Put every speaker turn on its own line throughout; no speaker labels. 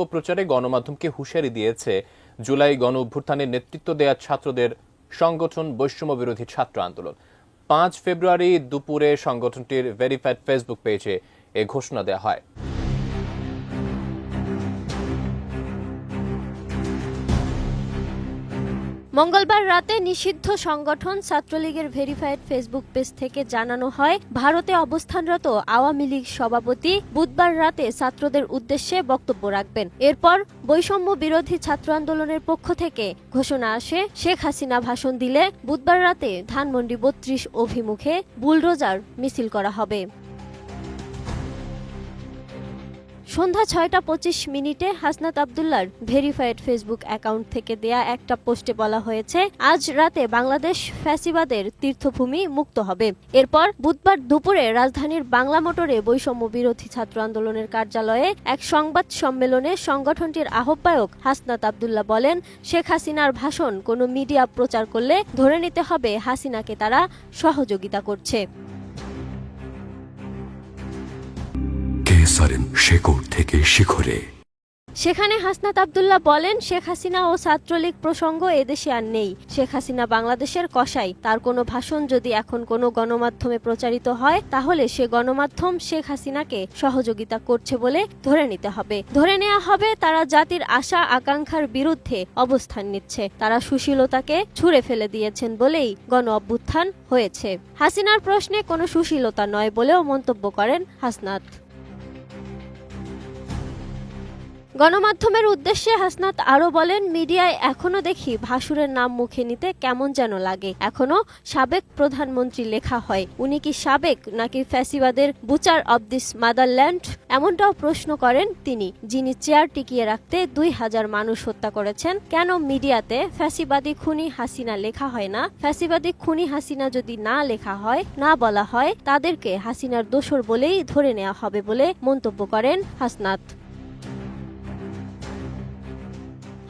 প্রচারে গণমাধ্যমকে হুঁশিয়ারি দিয়েছে। জুলাই গণ অভ্যুত্থানের নেতৃত্ব দেয়া ছাত্রদের সংগঠন বৈষম্য বিরোধী ছাত্র আন্দোলন। পাঁচ ফেব্রুয়ারি দুপুরে সংগঠনটির ভেরিফাইড ফেসবুক পেজে এ ঘোষণা দেওয়া হয়।
মঙ্গলবার রাতে নিষিদ্ধ সংগঠন ছাত্রলীগের ভেরিফাইড ফেসবুক পেজ থেকে জানানো হয়, ভারতে অবস্থানরত আওয়ামী লীগ সভাপতি বুধবার রাতে ছাত্রদের উদ্দেশ্যে বক্তব্য রাখবেন। এরপর বৈষম্য বিরোধী ছাত্র আন্দোলনের পক্ষ থেকে ঘোষণা আসে, শেখ হাসিনা ভাষণ দিলে বুধবার রাতে ধানমন্ডি বত্রিশ অভিমুখে বুলডোজার মিছিল করা হবে। সন্ধ্যা ছয়টা পঁচিশ মিনিটে হাসনাত আবদুল্লার ভেরিফাইড ফেসবুক অ্যাকাউন্ট থেকে দেয়া একটা পোস্টে বলা হয়েছে, আজ রাতে বাংলাদেশ ফ্যাসিবাদের তীর্থভূমি মুক্ত হবে। এরপর বুধবার দুপুরে রাজধানীর বাংলা মোটরে বৈষম্য বিরোধী ছাত্র আন্দোলনের কার্যালয়ে এক সংবাদ সম্মেলনে সংগঠনটির আহ্বায়ক হাসনাত আবদুল্লাহ বলেন, শেখ হাসিনার ভাষণ কোনো মিডিয়া প্রচার করলে ধরে নিতে হবে হাসিনাকে তারা সহযোগিতা করছে।
শেকড় থেকে শিখরে।
সেখানে হাসনাত আবদুল্লাহ বলেন, শেখ হাসিনা ও ছাত্রলীগ প্রসঙ্গ এদেশে আর নেই। শেখ হাসিনা বাংলাদেশের কসাই। তার কোনো ভাষণ যদি এখন কোনো গণমাধ্যমে প্রচারিত হয়, তাহলে সে গণমাধ্যম শেখ হাসিনাকে সহযোগিতা করছে বলে ধরে নিতে হবে। ধরে নেওয়া হবে, তারা জাতির আশা আকাঙ্ক্ষার বিরুদ্ধে অবস্থান নিচ্ছে। তারা সুশীলতাকে ছুঁড়ে ফেলে দিয়েছেন বলেই গণ অভ্যুত্থান হয়েছে। হাসিনার প্রশ্নে কোনো সুশীলতা নয় বলেও মন্তব্য করেন হাসনাত। গণমাধ্যমের উদ্দেশ্যে হাসনাত আরও বলেন, মিডিয়ায় এখনও দেখি ভাসুরের নাম মুখে নিতে কেমন যেন লাগে। এখনও সাবেক প্রধানমন্ত্রী লেখা হয়, উনি কি সাবেক নাকি ফ্যাসিবাদের বুচার অব দিস মাদারল্যান্ড? এমনটাও প্রশ্ন করেন তিনি, যিনি চেয়ার টিকিয়ে রাখতে দুই হাজার মানুষ হত্যা করেছেন। কেন মিডিয়াতে ফ্যাসিবাদী খুনি হাসিনা লেখা হয় না? ফ্যাসিবাদী খুনি হাসিনা যদি না লেখা হয়, না বলা হয়, তাদেরকে হাসিনার দোসর বলেই ধরে নেওয়া হবে বলে মন্তব্য করেন হাসনাত।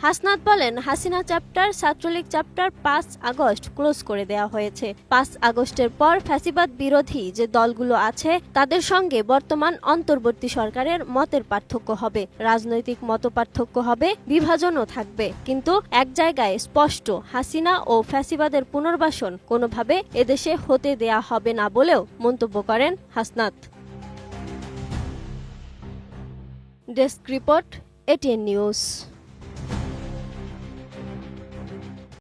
হাসনাত বলেন, হাসিনা চ্যাপ্টার, ছাত্রলীগ চ্যাপ্টার পাঁচ আগস্ট ক্লোজ করে দেওয়া হয়েছে। পাঁচ আগস্টের পর ফ্যাসিবাদ বিরোধী যে দলগুলো আছে, তাদের সঙ্গে বর্তমান অন্তর্বর্তী সরকারের মতের পার্থক্য হবে। রাজনৈতিক মত পার্থক্য হবে, বিভাজনও থাকবে। কিন্তু এক জায়গায় স্পষ্ট, হাসিনা ও ফ্যাসিবাদের পুনর্বাসন কোনোভাবে এদেশে হতে দেয়া হবে না বলেও মন্তব্য করেন Hasnat. Desk report, ATN news.